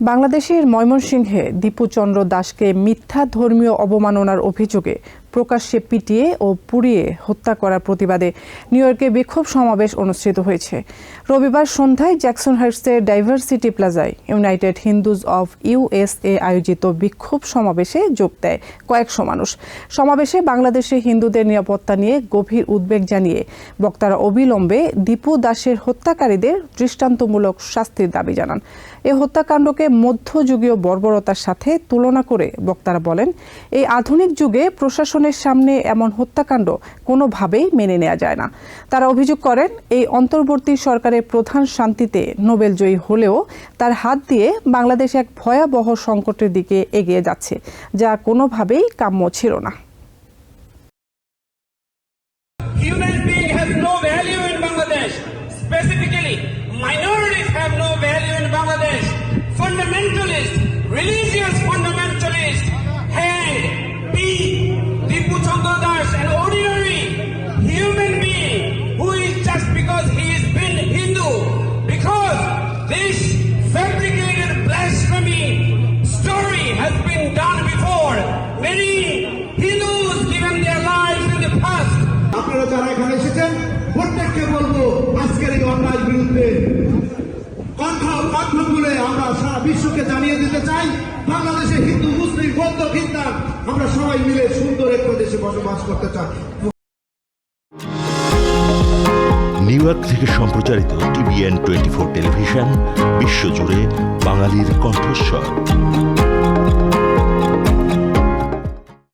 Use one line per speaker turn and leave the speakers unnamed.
বাংলাদেশের ময়মনসিংহে দীপুচন্দ্র দাসকে মিথ্যা ধর্মীয় অবমাননার অভিযোগে প্রকাশ্যে পিটিয়ে ও পুড়িয়ে হত্যা করার প্রতিবাদে নিউ ইয়র্কে বিক্ষোভ সমাবেশ অনুষ্ঠিত হয়েছে। রবিবার সন্ধ্যায় জ্যাকসন হাইটসের ডাইভার্সিটি প্লাজায় ইউনাইটেড হিন্দুজ অফ ইউএসএ আয়োজিত বিক্ষোভ সমাবেশে যোগ দেয় কয়েকশো মানুষ। সমাবেশে বাংলাদেশে হিন্দুদের নিরাপত্তা নিয়ে গভীর উদ্বেগ জানিয়ে বক্তারা অবিলম্বে দীপু দাসের হত্যাকারীদের দৃষ্টান্তমূলক শাস্তির দাবি জানান। এ হত্যাকাণ্ডকে মধ্যযুগীয় বর্বরতার সাথে তুলনা করে বক্তারা বলেন, এই আধুনিক যুগে প্রশাসনের সামনে এমন হত্যাকাণ্ড কোনোভাবেই মেনে নেওয়া যায় না তারা অভিযোগ করেন এই অন্তর্বর্তী সরকারের প্রধান শান্তিতে নোবেলজয়ী হলেও তার হাত দিয়ে বাংলাদেশ এক ভয়াবহ সংকটের দিকে এগিয়ে যাচ্ছে যা কোনোভাবেই কাম্য ছিল না.
Specifically, minorities have no value
আপনারা যারা এখানে এসেছেন, প্রত্যেককে বলব আজকের এই অন্যায়ের বিরুদ্ধে আমরা সারা বিশ্বকে জানিয়ে দিতে চাই, বাংলাদেশে হিন্দু, মুসলিম, বৌদ্ধ খ্রিস্টান আমরা সবাই মিলে সুন্দর একটা দেশে বসবাস করতে চাই।
নিউ ইয়র্ক থেকে সম্প্রচারিত টিভিএন টোয়েন্টি ফোর টেলিভিশন, বিশ্বজুড়ে বাঙালির কণ্ঠস্বর।